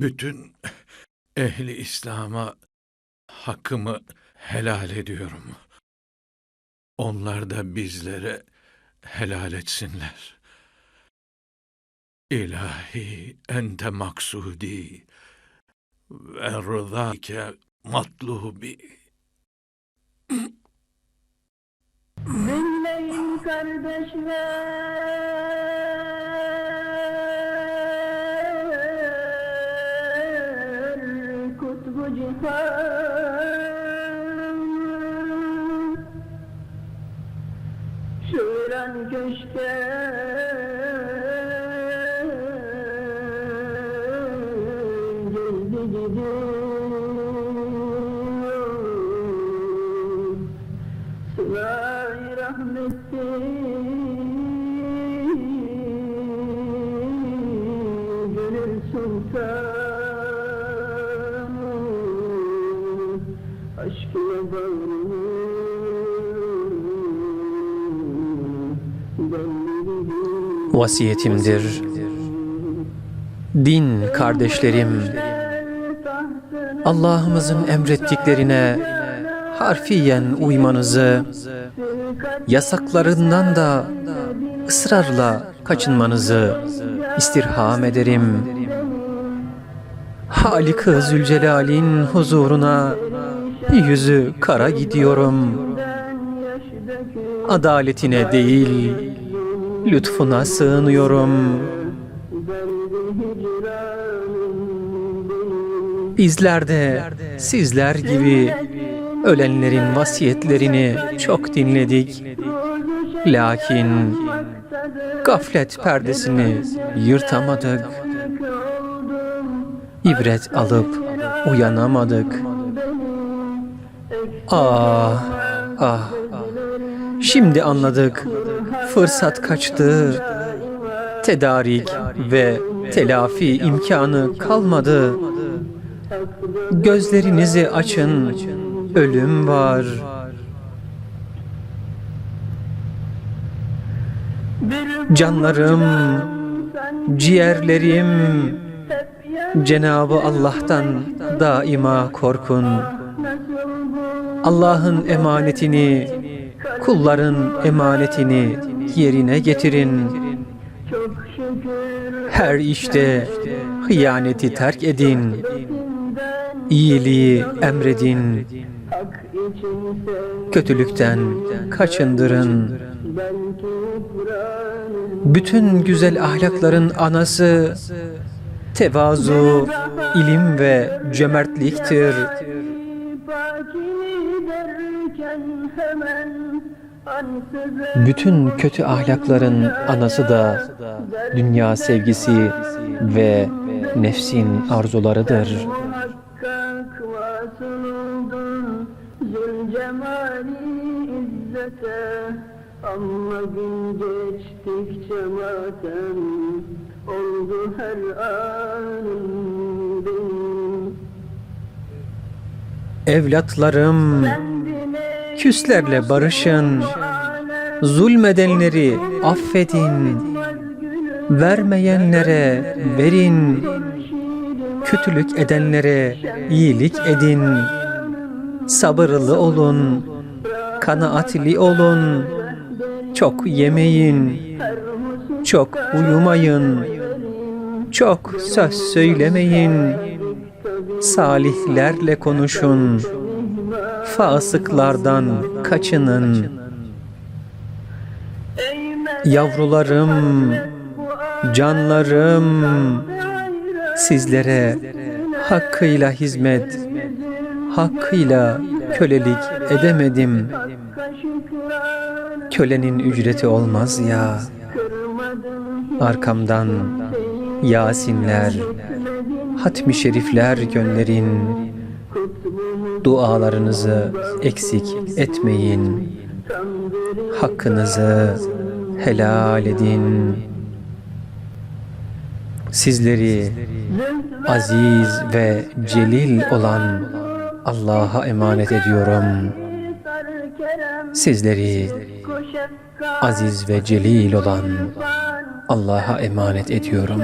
Bütün ehli İslam'a hakkımı helal ediyorum. Onlar da bizlere helal etsinler. İlahi ente maksudi ve rızake matlubi. Dinleyin kardeşler Kutbu cihan Şuran köşke Geldi gidiyor Sıla-i rahmetti Gönül sultanı Vasiyetimdir. Din kardeşlerim, Allah'ımızın emrettiklerine harfiyen uymanızı, yasaklarından da ısrarla kaçınmanızı istirham ederim. Halik-ı Zülcelal'in huzuruna yüzü kara gidiyorum. Adaletine değil, lütfuna sığınıyorum. Bizler de sizler gibi ölenlerin vasiyetlerini çok dinledik. Lakin gaflet perdesini yırtamadık. İbret alıp uyanamadık. Ah, ah. Şimdi anladık. Fırsat kaçtı. Tedarik ve telafi imkanı kalmadı. Gözlerinizi açın. Ölüm var. Canlarım, ciğerlerim, Cenabı Allah'tan daima korkun. Allah'ın emanetini, kulların emanetini yerine getirin. Her işte hıyaneti terk edin. İyiliği emredin. Kötülükten kaçındırın. Bütün güzel ahlakların anası tevazu, ilim ve cömertliktir. Bütün kötü ahlakların anası da dünya sevgisi ve nefsin arzularıdır. Ama gün geçtikçe matem Oldu her anım benim Evlatlarım, küslerle barışın, zulmedenleri affedin, vermeyenlere verin, kötülük edenlere iyilik edin, sabırlı olun, kanaatli olun, çok yemeyin, çok uyumayın, çok söz söylemeyin, salihlerle konuşun, fasıklardan kaçının. Yavrularım, canlarım, sizlere hakkıyla hizmet, hakkıyla kölelik edemedim. Kölenin ücreti olmaz ya. Arkamdan Yasinler, hatmi şerifler gönderin. Dualarınızı eksik etmeyin. Hakkınızı helal edin. Sizleri aziz ve celil olan Allah'a emanet ediyorum. Sizleri aziz ve celil olan Allah'a emanet ediyorum.